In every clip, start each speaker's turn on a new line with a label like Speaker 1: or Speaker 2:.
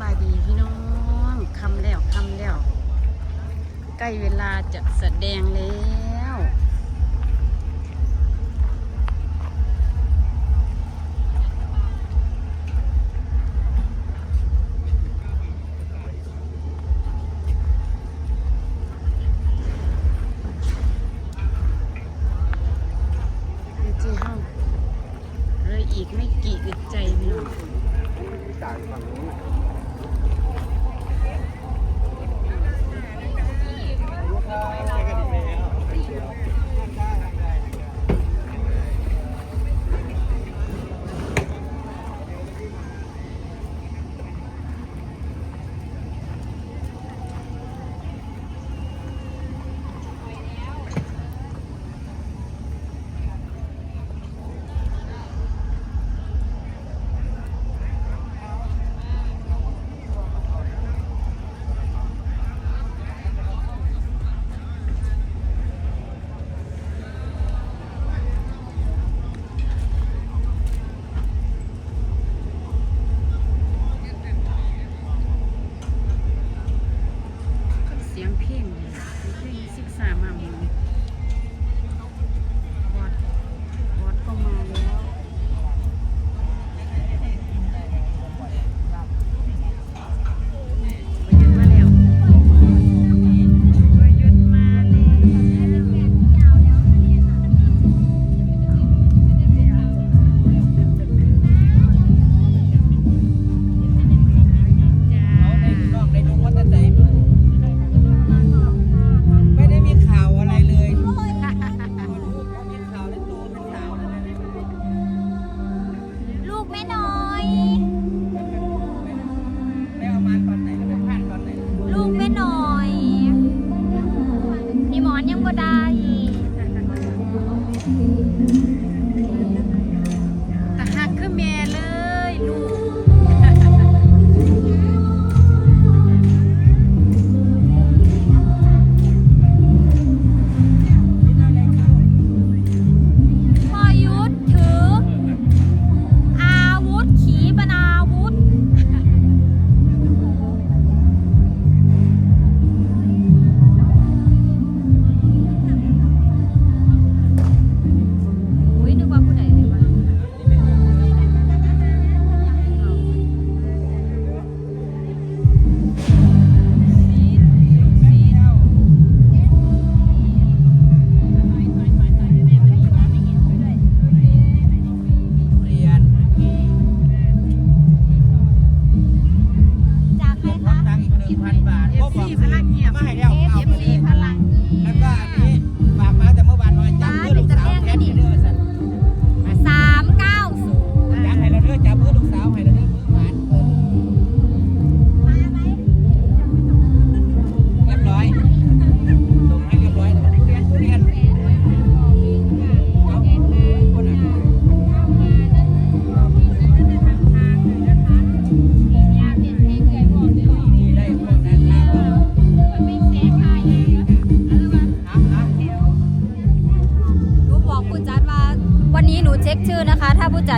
Speaker 1: บายดีพี่น้องคำแล้วคำแล้ว ใกล้เวลาจะแสดงแล้ว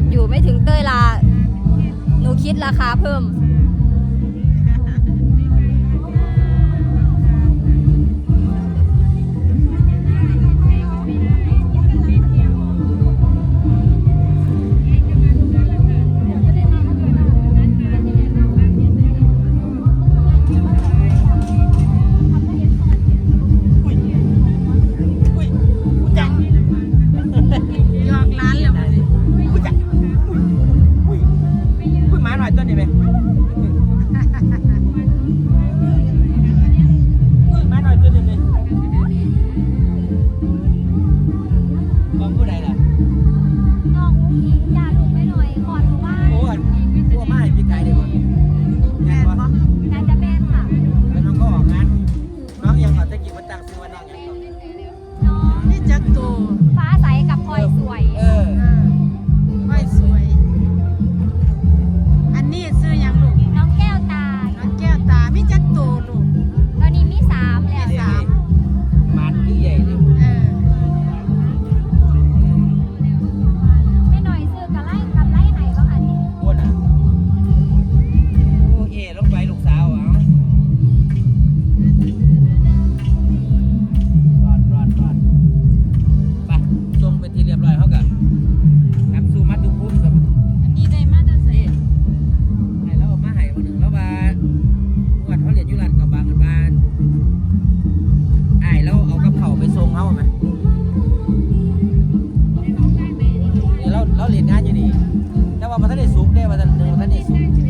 Speaker 1: ดอยู่ไม่ถึงเต้ยลา ห
Speaker 2: นูคิดราคาเพิ่
Speaker 3: ม ฟ้าใสกั
Speaker 2: บ
Speaker 1: พลอ
Speaker 2: ยสว
Speaker 3: ย
Speaker 2: เออ ท่าน
Speaker 3: ได้
Speaker 2: สูงได้ว่าท่า
Speaker 3: นหนึ่งว่าท่า
Speaker 1: นได้สุ
Speaker 2: ก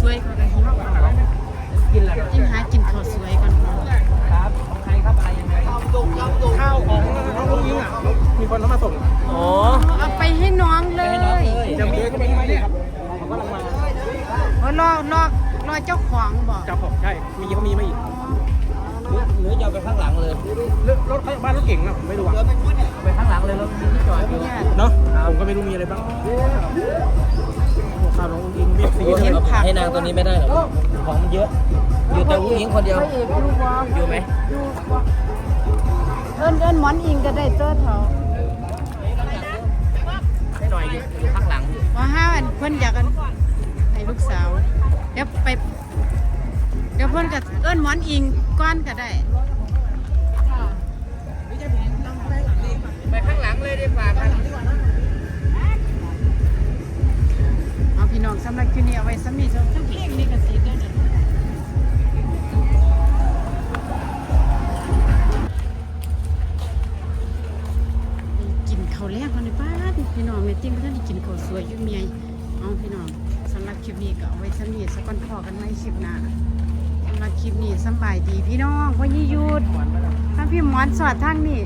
Speaker 4: สวยเขาก็หิวเอา
Speaker 3: กินอะไร
Speaker 4: จิ้มหากินข้าวสวยก่อน
Speaker 3: ครับของใครครับอะไรยังไง
Speaker 5: ข้าวของน้องลูกยิงอะมีคนเขามาส่ง
Speaker 3: อ๋อ
Speaker 4: เอาไปให้น้องเลย
Speaker 5: จะมีเข้าไปข้างในเนี่ยครับเขากำลังมา
Speaker 4: โอ้ยรอรอรอเจ้าของบอกเจั
Speaker 5: บผมใช่มีเขามีไหมอีก
Speaker 3: หรือจะเอาไปข้างหลังเลย
Speaker 5: รถบ้านรถเก่งนะผมไม่รู้อะ
Speaker 3: ไปข้างหลังเลยแล้วมีที่จอดอยู่
Speaker 4: เนาะ
Speaker 5: ผมก็ไม่รู้มีอะไรบ้าง ข้าวน้องลูกยิงเรียกสี
Speaker 4: เห็นผัก
Speaker 3: ให้นางตัวนี้ไม่ได้หรอกของมันเยอะ อยู่แต่ผู้หญิงคนเดียว
Speaker 4: พระเอกอยู่บ่
Speaker 3: อยู่ไหม
Speaker 4: อยู่บ่เอิ้นเอิ้นหมอนอิงก็ได้เต้อเถา
Speaker 3: ให้หน่อยอยู่อยู่ข้างหลังอยู่
Speaker 4: ว่าห้าอันเพิ่นอยากกันให้ลูกสาว เดี๋ยวไป เดี๋ยวเพิ่นก็เอิ้นหมอนอิงก้อนก็ได้ำหรับคืนนี้เอาไว้สำนีสำหรับคลิปนี้ก็สิเด้อเด้อกินข้าวแรกกันในบ้านพี่น้องแม่ติ้งเพิ่นได้กินข้าวสวยยู่เมียเอาพี่น้องสำหรับคลิปนี้ก็เอาไว้สำนีสักก่อนพอกันในคลิปหน้าสำหรับคลิปนี้สบายดีพี่น้องพ่อยี่หยุดถ้าพี่หมอนสอดทางนี้